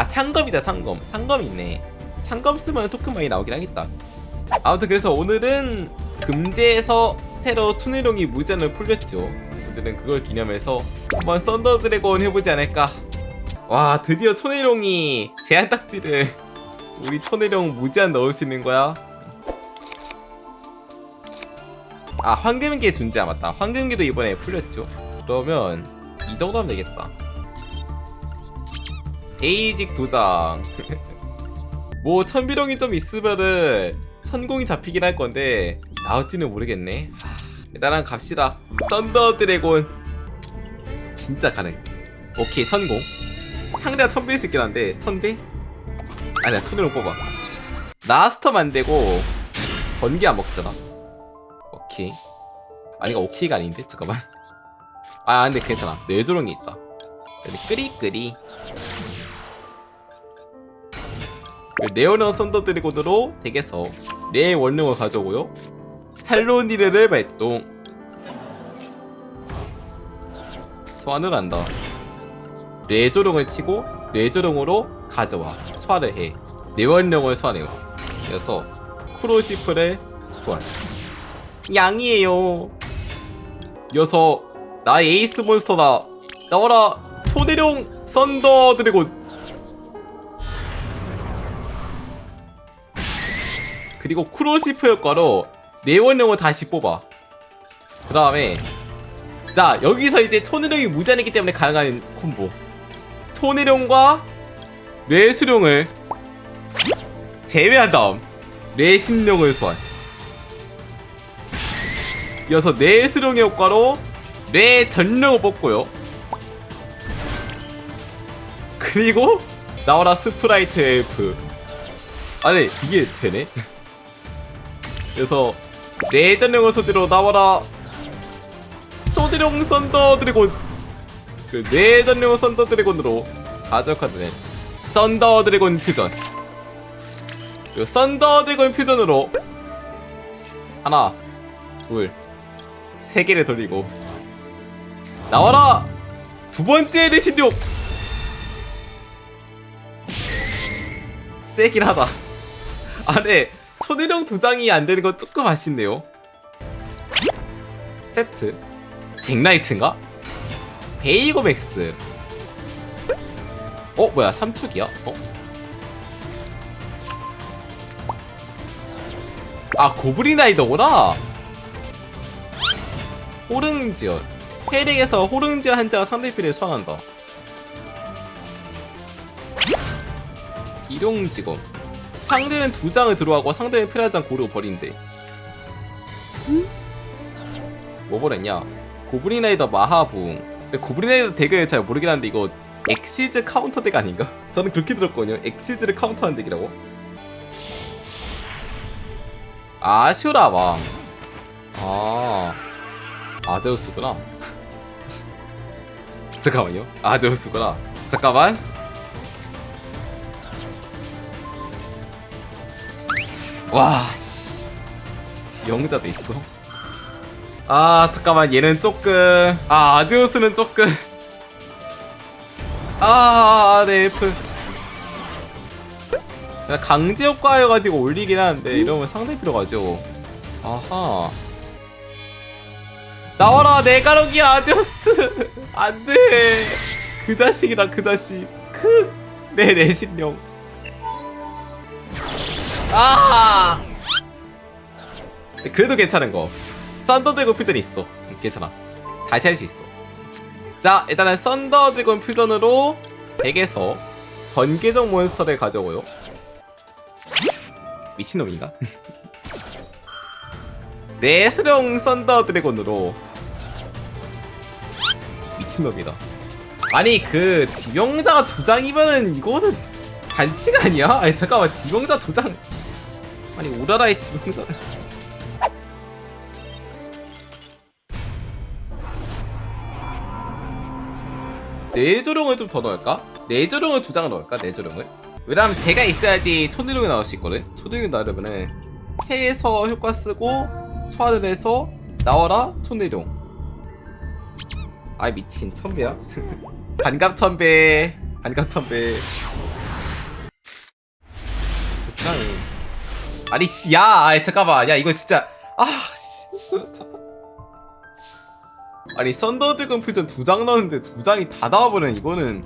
아 상검이다 상검. 상검 있네. 상검 쓰면 토큰 많이 나오긴 하겠다. 아무튼 그래서 오늘은 금제에서 새로 투네룡이 무제한을 풀렸죠. 오늘은 그걸 기념해서 한번 썬더 드래곤 해보지 않을까. 와 드디어 초네룡이 제한 딱지를 우리 초네룡 무제한 넣을 수 있는 거야. 아 황금계 존재 맞다. 황금계도 이번에 풀렸죠. 그러면 이 정도 하면 되겠다 베이직 도장. 뭐 천비룡이 좀 있으면은 선공이 잡히긴 할 건데 나올지는 모르겠네. 하, 일단은 갑시다. 썬더 드래곤. 진짜 가능. 오케이 선공 상대가 천배일 수 있긴 한데 천배? 아니야 천으로 뽑아. 나스터 만들고 번개 안 먹잖아. 오케이. 아니 이거 오케이가 아닌데? 잠깐만. 아 근데 괜찮아. 뇌조롱이 있다. 끄리끄리. 그 레오너 썬더 드래곤으로 덱에서 레 원룡을 가져오고요. 살로니르를 발동. 소환을 한다. 뇌조롱을 치고 뇌조롱으로 가져와 소환을 해. 뇌원룡을 소환해요. 그래서 크로시프를 소환. 양이에요. 이어서 나의 에이스 몬스터다. 나와라 초대룡 썬더 드래곤 그리고 크로시프 효과로 네원룡을 다시 뽑아. 그 다음에 자 여기서 이제 초내룡이 무제한이기 때문에 가능한 콤보. 초내룡과 뇌수룡을 제외한 다음 뇌신룡을 소환. 이어서 뇌수룡의 효과로 뇌전룡을 뽑고요. 그리고 나와라 스프라이트 엘프. 아니 이게 되네 그래서 뇌전룡을 소지로 나와라. 초대룡 썬더 드래곤. 그 뇌전용 썬더 드래곤으로 가져가는 썬더 드래곤 퓨전. 그 썬더 드래곤 퓨전으로 하나 둘세 개를 돌리고 나와라! 두 번째 대신력 세긴 하다. 아네 초대령 두 장이 안 되는 건 조금 아쉽네요. 세트? 잭나이트인가? 베이고맥스. 어 뭐야 삼축이야? 어? 아 고블린라이더구나. 호릉지연. 회릭에서 호릉지연 한자가 상대편에 소환한다. 비룡직업 상대는 두 장을 들어가고 상대는 필요한 장 고르고 버린대. 뭐 버렸냐? 고블린 라이더 마하붕. 근데 고블린 라이더 덱을 잘 모르긴 하는데 이거 엑시즈 카운터 덱 아닌가? 저는 그렇게 들었거든요. 엑시즈를 카운터하는 덱이라고. 아슈라 왕. 아... 아제우스구나. 잠깐만요. 아제우스구나. 잠깐만 와 씨. 지영자도 있어. 아 잠깐만 얘는 조금 아 아디오스는 조금. 아네 F. 그냥 강제 효과여가지고 올리긴 하는데 이러면 상대 필요가죠. 아하. 나와라 내 가로기 아디오스. 안돼. 그 자식이다 그 자식. 크내 내 신령 아 그래도 괜찮은 거. 썬더 드래곤 퓨전이 있어. 응, 괜찮아. 다시 할 수 있어. 자 일단은 썬더 드래곤 퓨전으로 덱에서 번개적 몬스터를 가져오고요. 미친놈인가? 내 수령 썬더 드래곤으로. 미친놈이다. 아니 그 지명자가 두 장이면은 이거는 반칙 아니야? 아니 잠깐만. 지명자 두장 아니 우라라의 지명자는 내조룡을 좀 더 넣을까? 내조룡을 두 장을 넣을까? 내조룡을? 왜냐면 제가 있어야지 초대룡이 나올 수 있거든? 초대룡이 나오려면은 해에서 효과 쓰고 소환을 해서 나와라 초대룡 아이 미친 천배야? 반갑 천배 반갑 천배 아니 씨 야 아 잠깐만. 야 이거 진짜 아씨 아니 썬더드건 퓨전 두 장 넣었는데 두 장이 다 나와버리는 이거는.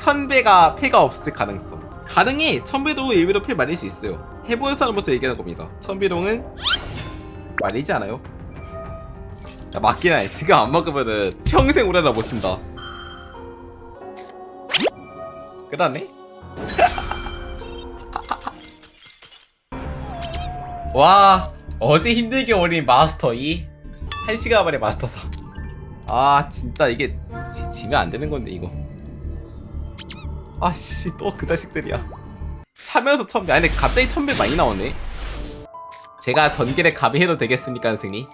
천배가 패가 없을 가능성. 가능해. 천배도 예외로 패 말릴 수 있어요. 해본 사람으로서 얘기하는 겁니다. 천배롱은 말리지 않아요. 야, 맞긴 해. 지금 안 먹으면은 평생 오래나 못 쓴다. 그러네 와 어제 힘들게 올린 마스터 2 1시간 만에 마스터 4아 진짜 이게 지, 지면 안 되는 건데 이거. 아씨 또 그 자식들이야. 사면서 천배 아니 근데 갑자기 천배 많이 나오네. 제가 전기를 가비해도 되겠습니까 선생님?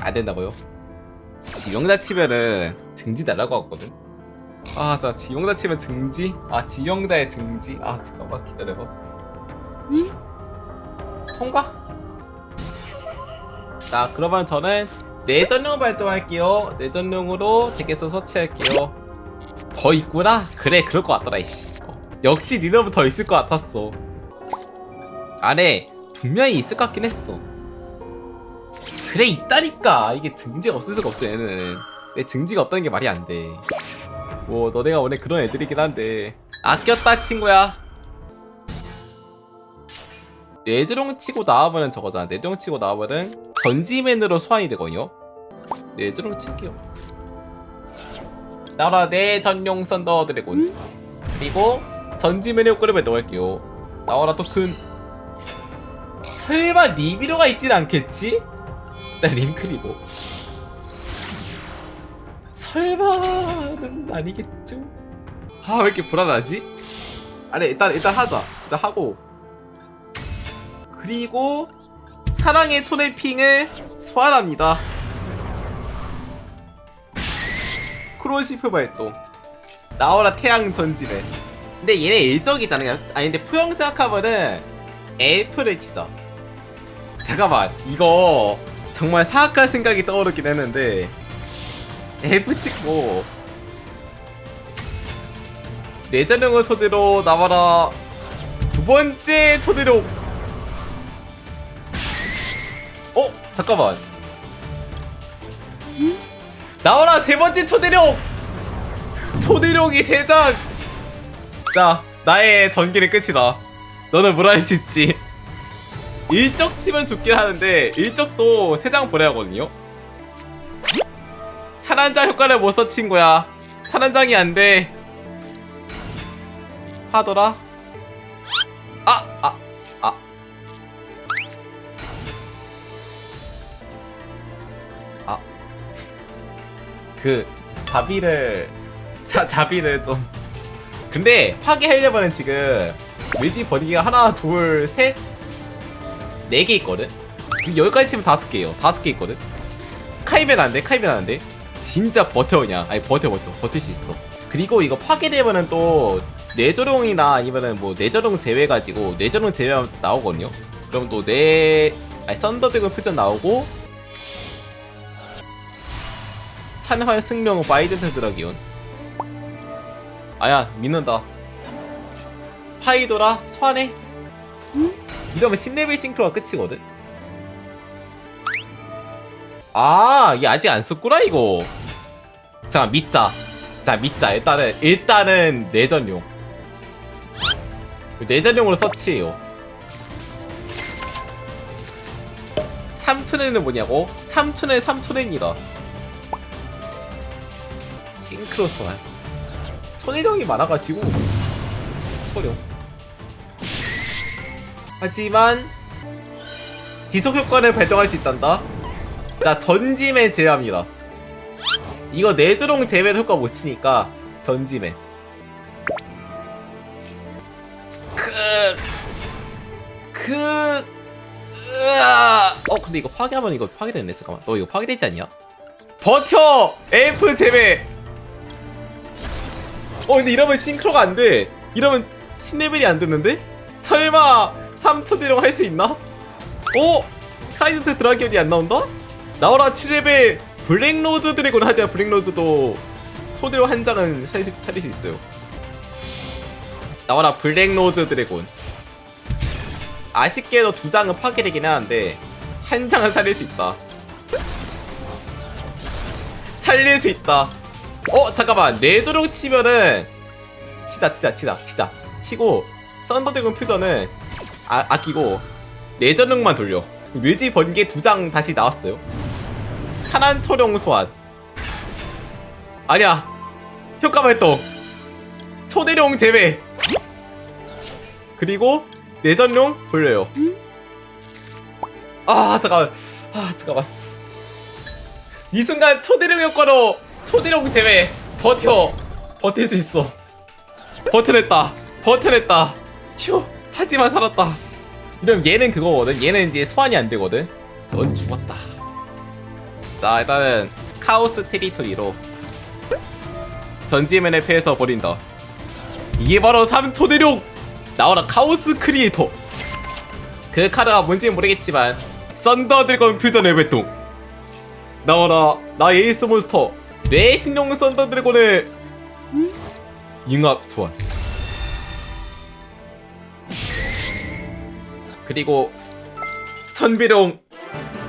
안 된다고요? 지명자 치면은 증지 달라고 하거든? 아 자 지명자 치면 증지? 아 지명자의 증지? 아 잠깐만 기다려봐 통과? 자 그러면 저는 내전용 발동할게요. 내전용으로 제게서 서치할게요. 더 있구나? 그래 그럴 것 같더라 이씨. 어, 역시 니너브 더 있을 것 같았어. 안에 분명히 있을 것 같긴 했어. 그래 있다니까. 이게 증지가 없을 수가 없어 얘는. 내 증지가 없다는 게 말이 안돼뭐 너네가 원래 그런 애들이긴 한데. 아꼈다 친구야 뇌주롱 치고 나와보는 저거잖아. 뇌주롱 치고 나와보는 전지맨으로 소환이 되거든요. 뇌주롱 칠게요. 나와라 내 전용 썬더 드래곤. 그리고 전지맨의 효과를 넣을게요. 나와라 토큰. 설마 리비로가 있진 않겠지? 일단 링크리고. 설마는 아니겠죠? 아 왜 이렇게 불안하지? 아니 일단 일단 하자. 일단 하고 그리고 사랑의 토네핑을 소환합니다. 크로시프 발동 나와라 태양 전지네 근데 얘네 일적이잖아 그냥 아니 근데 포영 생각하면은 엘프를 치자 잠깐만 이거 정말 사악할 생각이 떠오르긴 했는데 엘프 찍고 내전형을 소재로 나와라 두 번째 초대력 어? 잠깐만. 나와라 세 번째 초대력 초대력이 세장! 자 나의 전기는 끝이다. 너는 뭘 할 수 있지? 일적 치면 죽긴 하는데 일적도 세 장 보내야 하거든요. 찬 한 장 효과를 못 써 친구야. 찬 한 장이 안돼. 하더라? 아! 아! 아 그 자비를 자, 자비를 좀. 근데 파괴하려면은 지금 외지 버리기가 하나 둘셋네 개 있거든? 그 여기까지 치면 다섯 개예요. 다섯 개 있거든? 카이벤 안돼 카이벤 안돼 진짜 버텨 그냥 아니 버텨 버텨. 버틸 수 있어. 그리고 이거 파괴되면은 또 뇌저룡이나 아니면은 뭐 뇌저룡 제외가지고 뇌저룡 제외하면 또 나오거든요? 그럼 또뇌 아니 썬더드그 표전 나오고 찬활 승령 바이든트 드라기온. 아야 믿는다. 파이도라 소환해. 이러면 10레벨 싱크로가 끝이거든. 아 이게 아직 안 썼구나 이거. 자 믿자. 자 믿자. 일단은 일단은 내전용. 내전용으로 서치해요. 3촌에는 뭐냐고? 3촌에 3촌입니다 싱크로 소환 천일령이 많아가지고. 초령 하지만 지속 효과를 발동할 수 있단다. 자 전지맨 제외합니다. 이거 내드롱 제외 효과 못 치니까 전지맨. 크... 크... 으아... 어 근데 이거 파괴하면 이거 파괴됐네. 잠깐만. 너 이거 파괴되지 않냐? 버텨! 엘프 제외 어 근데 이러면 싱크로가 안돼 이러면 10레벨이 안 되는데? 설마 3초 대령 할수 있나? 어? 크라이스트 드라기온이 안 나온다? 나와라 7레벨 블랙로즈 드래곤 하자 블랙로즈도 초대로 한 장은 살 수- 차릴 수 있어요 나와라 블랙로즈 드래곤 아쉽게도 두 장은 파괴되긴 하는데 한 장은 살릴 수 있다 살릴 수 있다 어 잠깐만. 내조력 치면은 치자 치자 치자 치자. 치고 썬더드래곤 퓨전은 아, 아끼고 내전력만 돌려. 묘지 번개 두 장 다시 나왔어요. 찬한 토령 소환. 아니야. 효과 발동 초대령 제외. 그리고 내전용 돌려요. 아 잠깐만. 아 잠깐만. 이 순간 초대령 효과로 초대령 제외 버텨. 버틸 수 있어. 버텨냈다. 버텨냈다. 휴 하지만 살았다. 이러면 얘는 그거거든. 얘는 이제 소환이 안 되거든. 넌 죽었다. 자 일단은 카오스 테리토리로 전지맨의 패에서 버린다. 이게 바로 3초대룡 나와라 카오스 크리에이터! 그 카드가 뭔지는 모르겠지만 썬더 드래곤 퓨전의 발동! 나와라 나 에이스 몬스터 뇌신용 썬더 드래곤의 융합 소환. 그리고 천비룡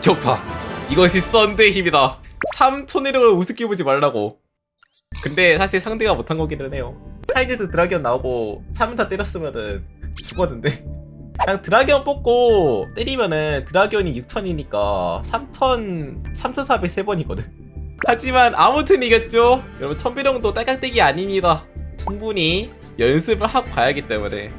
격파. 이것이 썬드의 힘이다. 3초내력을 우습게 보지 말라고. 근데 사실 상대가 못한 거기는 해요. 타이드드 드라기온 나오고 3타 때렸으면은 죽었는데. 그냥 드라기온 뽑고 때리면은 드라기온이 6000이니까 3000 3400 3번이거든 하지만 아무튼 이겼죠. 여러분 천비룡도 딸깍대기 아닙니다. 충분히 연습을 하고 가야기 때문에